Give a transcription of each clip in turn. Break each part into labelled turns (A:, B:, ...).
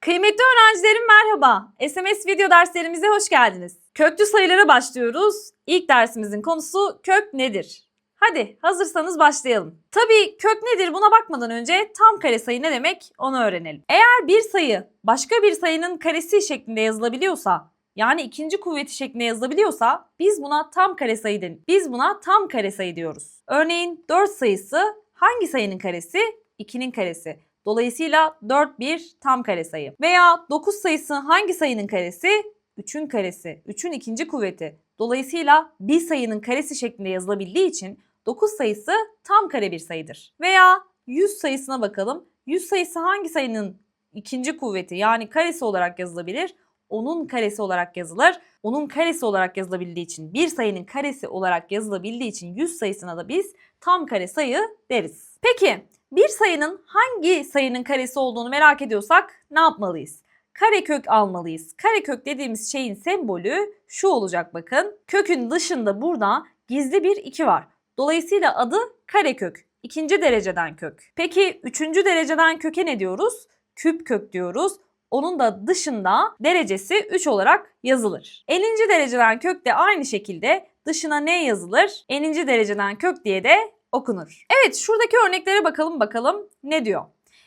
A: Kıymetli öğrencilerim merhaba. SMS video derslerimize hoş geldiniz. Köklü sayılara başlıyoruz. İlk dersimizin konusu kök nedir? Hadi hazırsanız başlayalım. Tabii kök nedir buna bakmadan önce tam kare sayı ne demek onu öğrenelim. Eğer bir sayı başka bir sayının karesi şeklinde yazılabiliyorsa yani ikinci kuvveti şeklinde yazılabiliyorsa biz buna tam kare sayı denir. Biz buna tam kare sayı diyoruz. Örneğin 4 sayısı hangi sayının karesi? 2'nin karesi. Dolayısıyla 4 bir tam kare sayı. Veya 9 sayısı hangi sayının karesi? 3'ün karesi. 3'ün ikinci kuvveti. Dolayısıyla bir sayının karesi şeklinde yazılabildiği için 9 sayısı tam kare bir sayıdır. Veya 100 sayısına bakalım. 100 sayısı hangi sayının ikinci kuvveti yani karesi olarak yazılabilir? Onun karesi olarak yazılır. Onun karesi olarak yazılabildiği için bir sayının karesi olarak yazılabildiği için 100 sayısına da biz tam kare sayı deriz. Peki bir sayının hangi sayının karesi olduğunu merak ediyorsak ne yapmalıyız? Karekök almalıyız. Karekök dediğimiz şeyin sembolü şu olacak bakın. Kökün dışında burada gizli bir 2 var. Dolayısıyla adı karekök. İkinci dereceden kök. Peki üçüncü dereceden köke ne diyoruz? Küp kök diyoruz. Onun da dışında derecesi 3 olarak yazılır. 50. dereceden kök de aynı şekilde dışına ne yazılır? 50. dereceden kök diye de okunur. Evet şuradaki örneklere bakalım bakalım ne diyor?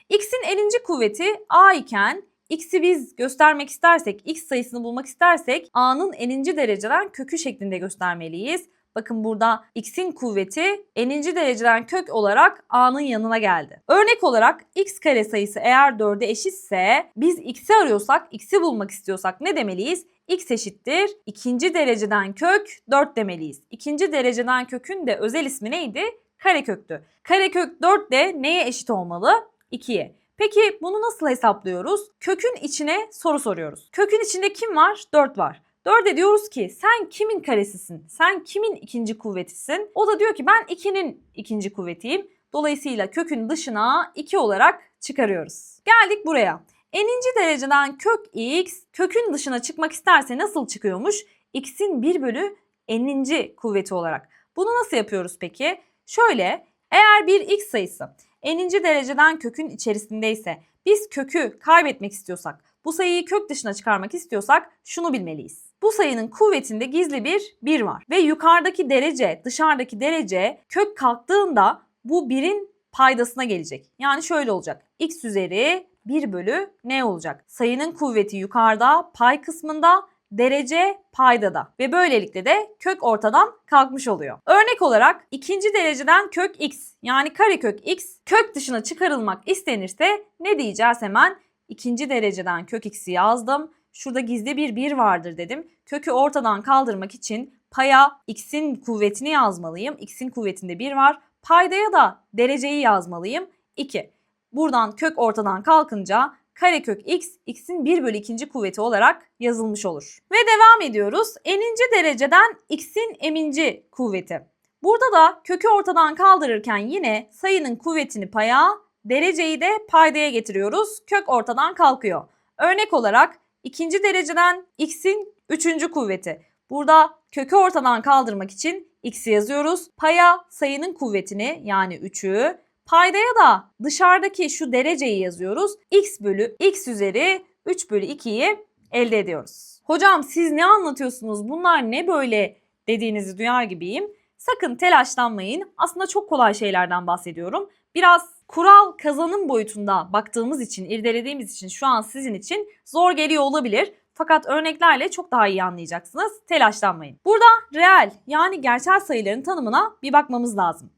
A: X'in 50. kuvveti A iken x'i biz göstermek istersek, x sayısını bulmak istersek a'nın 50. dereceden kökü şeklinde göstermeliyiz. Bakın burada x'in kuvveti n'inci dereceden kök olarak a'nın yanına geldi. Örnek olarak x kare sayısı eğer 4'e eşitse biz x'i arıyorsak, x'i bulmak istiyorsak ne demeliyiz? x eşittir ikinci dereceden kök 4 demeliyiz. İkinci dereceden kökün de özel ismi neydi? Kareköktü. Karekök 4 de neye eşit olmalı? 2'ye. Peki bunu nasıl hesaplıyoruz? Kökün içine soru soruyoruz. Kökün içinde kim var? 4 var. 4'e diyoruz ki sen kimin karesisin? Sen kimin ikinci kuvvetisin? O da diyor ki ben 2'nin ikinci kuvvetiyim. Dolayısıyla kökün dışına 2 olarak çıkarıyoruz. Geldik buraya. N'inci dereceden kök x kökün dışına çıkmak isterse nasıl çıkıyormuş? x'in 1 bölü n'inci kuvveti olarak. Bunu nasıl yapıyoruz peki? Şöyle eğer bir x sayısı n'inci dereceden kökün içerisindeyse biz kökü kaybetmek istiyorsak bu sayıyı kök dışına çıkarmak istiyorsak şunu bilmeliyiz. Bu sayının kuvvetinde gizli bir 1 var ve yukarıdaki derece dışarıdaki derece kök kalktığında bu 1'in paydasına gelecek. Yani şöyle olacak. x üzeri 1 bölü ne olacak? Sayının kuvveti yukarıda pay kısmında derece paydada ve böylelikle de kök ortadan kalkmış oluyor. Örnek olarak ikinci dereceden kök x yani karekök x kök dışına çıkarılmak istenirse ne diyeceğiz hemen? İkinci dereceden kök x'i yazdım. Şurada gizli bir 1 vardır dedim. Kökü ortadan kaldırmak için paya x'in kuvvetini yazmalıyım. x'in kuvvetinde 1 var. Paydaya da dereceyi yazmalıyım. 2. Buradan kök ortadan kalkınca karekök x, x'in 1 bölü 2. kuvveti olarak yazılmış olur. Ve devam ediyoruz. N'inci dereceden x'in eminci kuvveti. Burada da kökü ortadan kaldırırken yine sayının kuvvetini paya, dereceyi de paydaya getiriyoruz. Kök ortadan kalkıyor. Örnek olarak ikinci dereceden x'in üçüncü kuvveti. Burada kökü ortadan kaldırmak için x'i yazıyoruz. Paya sayının kuvvetini yani 3'ü, paydaya da dışarıdaki şu dereceyi yazıyoruz. x bölü x üzeri 3 bölü 2'yi elde ediyoruz. Hocam siz ne anlatıyorsunuz? Bunlar ne böyle dediğinizi duyar gibiyim. Sakın telaşlanmayın. Aslında çok kolay şeylerden bahsediyorum. Biraz kural kazanım boyutunda baktığımız için, irdelediğimiz için şu an sizin için zor geliyor olabilir. Fakat örneklerle çok daha iyi anlayacaksınız. Telaşlanmayın. Burada reel yani gerçel sayıların tanımına bir bakmamız lazım.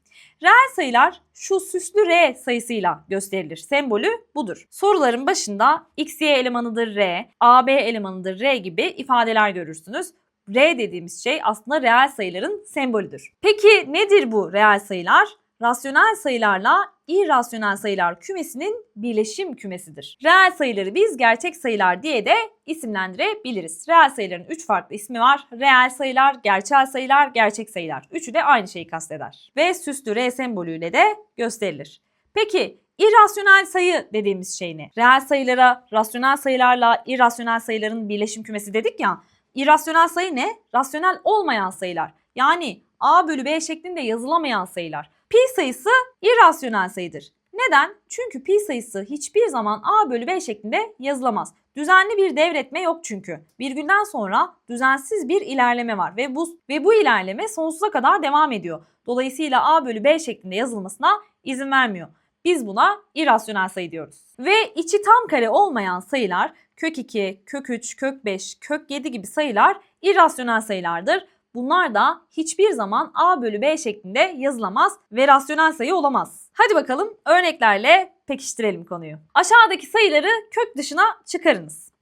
A: Reel sayılar şu süslü R sayısıyla gösterilir. Sembolü budur. Soruların başında x, y elemanıdır R, a, b elemanıdır R gibi ifadeler görürsünüz. R dediğimiz şey aslında reel sayıların sembolüdür. Peki nedir bu reel sayılar? Rasyonel sayılarla irrasyonel sayılar kümesinin birleşim kümesidir. Reel sayıları biz gerçek sayılar diye de isimlendirebiliriz. Reel sayıların 3 farklı ismi var. Reel sayılar, gerçel sayılar, gerçek sayılar. Üçü de aynı şeyi kasteder. Ve süslü R sembolüyle de gösterilir. Peki irrasyonel sayı dediğimiz şey ne? Reel sayılara rasyonel sayılarla irrasyonel sayıların birleşim kümesi dedik ya. İrrasyonel sayı ne? Rasyonel olmayan sayılar. Yani a bölü b şeklinde yazılamayan sayılar. Pi sayısı irrasyonel sayıdır. Ne Neden? Çünkü pi sayısı hiçbir zaman a bölü b şeklinde yazılamaz. Düzenli bir devretme yok çünkü. Virgülden sonra düzensiz bir ilerleme var ve bu ve bu ilerleme sonsuza kadar devam ediyor. Dolayısıyla a bölü b şeklinde yazılmasına izin vermiyor. Biz buna irrasyonel sayı diyoruz. Ve içi tam kare olmayan sayılar kök 2, kök 3, kök 5, kök 7 gibi sayılar irrasyonel sayılardır. Bunlar da hiçbir zaman a bölü b şeklinde yazılamaz ve rasyonel sayı olamaz. Hadi bakalım örneklerle pekiştirelim konuyu. Aşağıdaki sayıları kök dışına çıkarınız.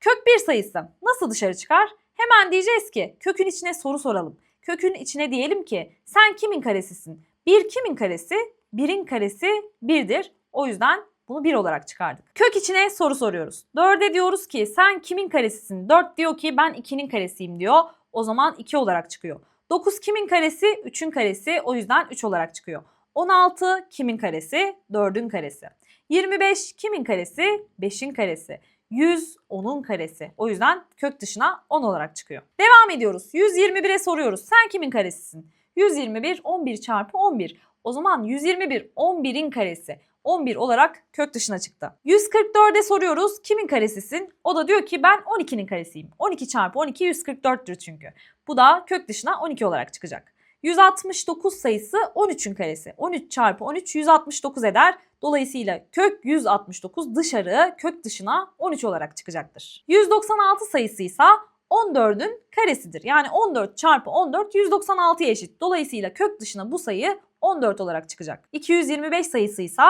A: Kök 1 sayısı nasıl dışarı çıkar? Hemen diyeceğiz ki kökün içine soru soralım. Kökün içine diyelim ki sen kimin karesisin? 1 kimin karesi? 1'in karesi 1'dir. O yüzden bunu 1 olarak çıkardık. Kök içine soru soruyoruz. 4'e diyoruz ki sen kimin karesisin? 4 diyor ki ben 2'nin karesiyim diyor. O zaman 2 olarak çıkıyor. 9 kimin karesi? 3'ün karesi. O yüzden 3 olarak çıkıyor. 16 kimin karesi? 4'ün karesi. 25 kimin karesi? 5'in karesi. 100 10'un karesi. O yüzden kök dışına 10 olarak çıkıyor. Devam ediyoruz. 121'e soruyoruz. Sen kimin karesisin? 121 11 çarpı 11. O zaman 121 11'in karesi. 11 olarak kök dışına çıktı. 144'e soruyoruz kimin karesisin? O da diyor ki ben 12'nin karesiyim. 12 çarpı 12 144'tür çünkü. Bu da kök dışına 12 olarak çıkacak. 169 sayısı 13'ün karesi. 13 çarpı 13 169 eder. Dolayısıyla kök 169 dışarı kök dışına 13 olarak çıkacaktır. 196 sayısı ise 14'ün karesidir. Yani 14 çarpı 14 196'ya eşit. Dolayısıyla kök dışına bu sayı 14 olarak çıkacak. 225 sayısı ise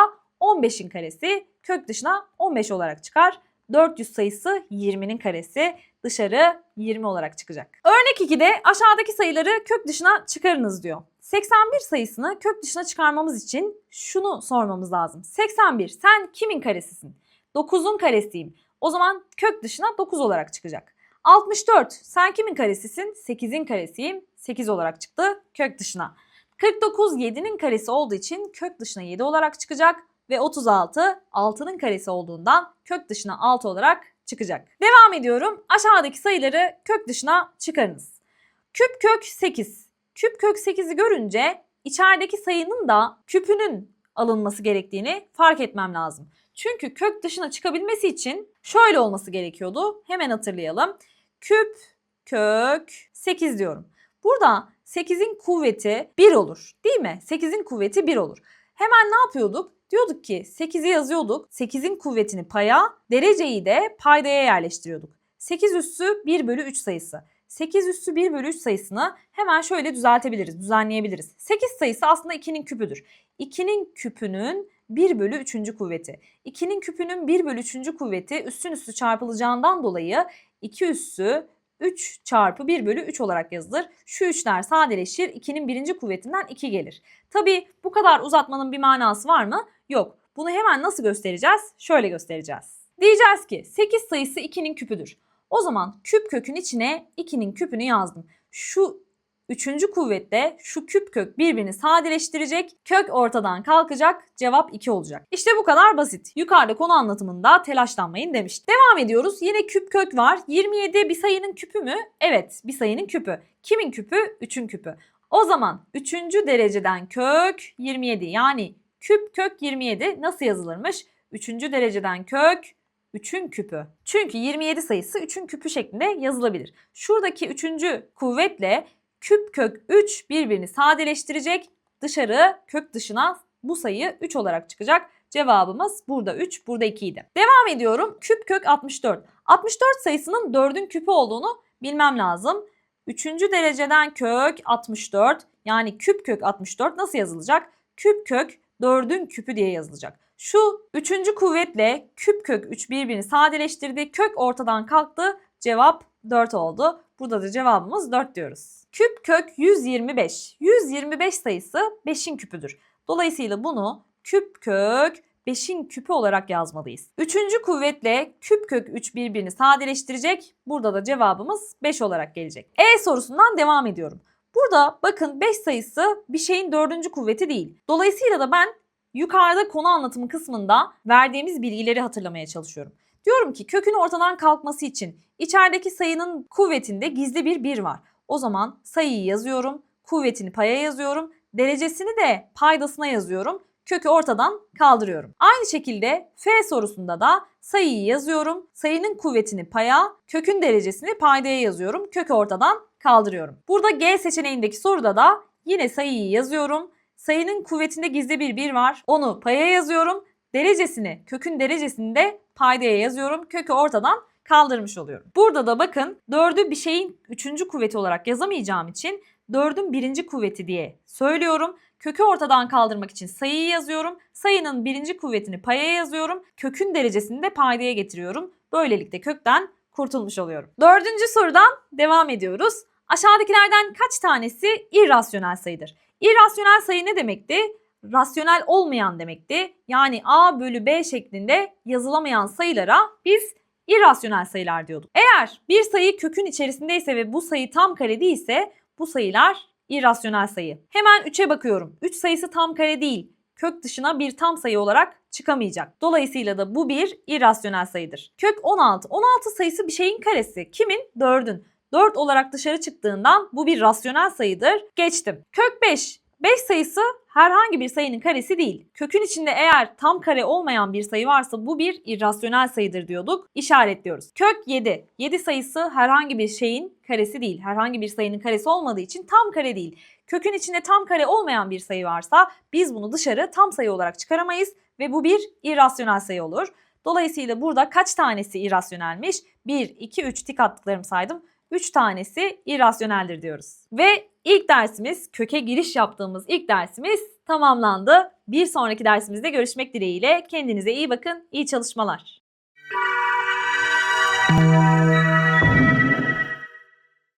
A: 15'in karesi kök dışına 15 olarak çıkar. 400 sayısı 20'nin karesi dışarı 20 olarak çıkacak. Örnek 2'de aşağıdaki sayıları kök dışına çıkarınız diyor. 81 sayısını kök dışına çıkarmamız için şunu sormamız lazım. 81 sen kimin karesisin? 9'un karesiyim. O zaman kök dışına 9 olarak çıkacak. 64 sen kimin karesisin? 8'in karesiyim. 8 olarak çıktı kök dışına. 49 7'nin karesi olduğu için kök dışına 7 olarak çıkacak ve 36 6'nın karesi olduğundan kök dışına 6 olarak çıkacak. Devam ediyorum. Aşağıdaki sayıları kök dışına çıkarınız. Küp kök 8. Küp kök 8'i görünce içerideki sayının da küpünün alınması gerektiğini fark etmem lazım. Çünkü kök dışına çıkabilmesi için şöyle olması gerekiyordu. Hemen hatırlayalım. Küp kök 8 diyorum. Burada 8'in kuvveti 1 olur değil mi? 8'in kuvveti 1 olur. Hemen ne yapıyorduk? Diyorduk ki 8'i yazıyorduk. 8'in kuvvetini paya, dereceyi de paydaya yerleştiriyorduk. 8 üssü 1 bölü 3 sayısı. 8 üssü 1 bölü 3 sayısını hemen şöyle düzeltebiliriz, düzenleyebiliriz. 8 sayısı aslında 2'nin küpüdür. 2'nin küpünün 1 bölü 3. kuvveti. 2'nin küpünün 1 bölü 3. kuvveti üstün üstü çarpılacağından dolayı 2 üssü 3 çarpı 1 bölü 3 olarak yazılır. Şu 3'ler sadeleşir. 2'nin birinci kuvvetinden 2 gelir. Tabi bu kadar uzatmanın bir manası var mı? Yok. Bunu hemen nasıl göstereceğiz? Şöyle göstereceğiz. Diyeceğiz ki 8 sayısı 2'nin küpüdür. O zaman küp kökün içine 2'nin küpünü yazdım. Şu Üçüncü kuvvetle şu küp kök birbirini sadeleştirecek, kök ortadan kalkacak, cevap 2 olacak. İşte bu kadar basit. Yukarıda konu anlatımında telaşlanmayın demiştim. Devam ediyoruz. Yine küp kök var. 27 bir sayının küpü mü? Evet, bir sayının küpü. Kimin küpü? 3'ün küpü. O zaman 3. dereceden kök 27 yani küp kök 27 nasıl yazılırmış? 3. dereceden kök 3'ün küpü. Çünkü 27 sayısı 3'ün küpü şeklinde yazılabilir. Şuradaki 3. kuvvetle küp kök 3 birbirini sadeleştirecek. Dışarı kök dışına bu sayı 3 olarak çıkacak. Cevabımız burada 3, burada 2 idi. Devam ediyorum. Küp kök 64. 64 sayısının 4'ün küpü olduğunu bilmem lazım. 3. dereceden kök 64 yani küp kök 64 nasıl yazılacak? Küp kök 4'ün küpü diye yazılacak. Şu üçüncü kuvvetle küp kök 3 birbirini sadeleştirdi. Kök ortadan kalktı. Cevap 4 oldu. Burada da cevabımız 4 diyoruz. Küp kök 125. 125 sayısı 5'in küpüdür. Dolayısıyla bunu küp kök 5'in küpü olarak yazmalıyız. Üçüncü kuvvetle küp kök 3 birbirini sadeleştirecek. Burada da cevabımız 5 olarak gelecek. E sorusundan devam ediyorum. Burada bakın 5 sayısı bir şeyin dördüncü kuvveti değil. Dolayısıyla da ben yukarıda konu anlatımı kısmında verdiğimiz bilgileri hatırlamaya çalışıyorum. Diyorum ki kökün ortadan kalkması için içerideki sayının kuvvetinde gizli bir 1 var. O zaman sayıyı yazıyorum, kuvvetini paya yazıyorum, derecesini de paydasına yazıyorum. Kökü ortadan kaldırıyorum. Aynı şekilde F sorusunda da sayıyı yazıyorum. Sayının kuvvetini paya, kökün derecesini paydaya yazıyorum. Kökü ortadan kaldırıyorum. Burada G seçeneğindeki soruda da yine sayıyı yazıyorum. Sayının kuvvetinde gizli bir 1 var. Onu paya yazıyorum. Derecesini, kökün derecesini de paydaya yazıyorum. Kökü ortadan kaldırmış oluyorum. Burada da bakın 4'ü bir şeyin 3. kuvveti olarak yazamayacağım için 4'ün 1. kuvveti diye söylüyorum. Kökü ortadan kaldırmak için sayıyı yazıyorum. Sayının birinci kuvvetini paya yazıyorum. Kökün derecesini de paydaya getiriyorum. Böylelikle kökten kurtulmuş oluyorum. Dördüncü sorudan devam ediyoruz. Aşağıdakilerden kaç tanesi irrasyonel sayıdır? İrrasyonel sayı ne demekti? Rasyonel olmayan demekti. Yani a bölü b şeklinde yazılamayan sayılara biz irrasyonel sayılar diyorduk. Eğer bir sayı kökün içerisindeyse ve bu sayı tam kare değilse bu sayılar irrasyonel sayı. Hemen 3'e bakıyorum. 3 sayısı tam kare değil. Kök dışına bir tam sayı olarak çıkamayacak. Dolayısıyla da bu bir irrasyonel sayıdır. Kök 16. 16 sayısı bir şeyin karesi. Kimin? 4'ün. 4 olarak dışarı çıktığından bu bir rasyonel sayıdır. Geçtim. Kök 5. 5 sayısı herhangi bir sayının karesi değil. Kökün içinde eğer tam kare olmayan bir sayı varsa bu bir irrasyonel sayıdır diyorduk. İşaretliyoruz. Kök 7. 7 sayısı herhangi bir şeyin karesi değil. Herhangi bir sayının karesi olmadığı için tam kare değil. Kökün içinde tam kare olmayan bir sayı varsa biz bunu dışarı tam sayı olarak çıkaramayız ve bu bir irrasyonel sayı olur. Dolayısıyla burada kaç tanesi irrasyonelmiş? 1, 2, 3 tik attıklarımı saydım. 3 tanesi irrasyoneldir diyoruz. Ve ilk dersimiz, köke giriş yaptığımız ilk dersimiz tamamlandı. Bir sonraki dersimizde görüşmek dileğiyle. Kendinize iyi bakın, iyi çalışmalar.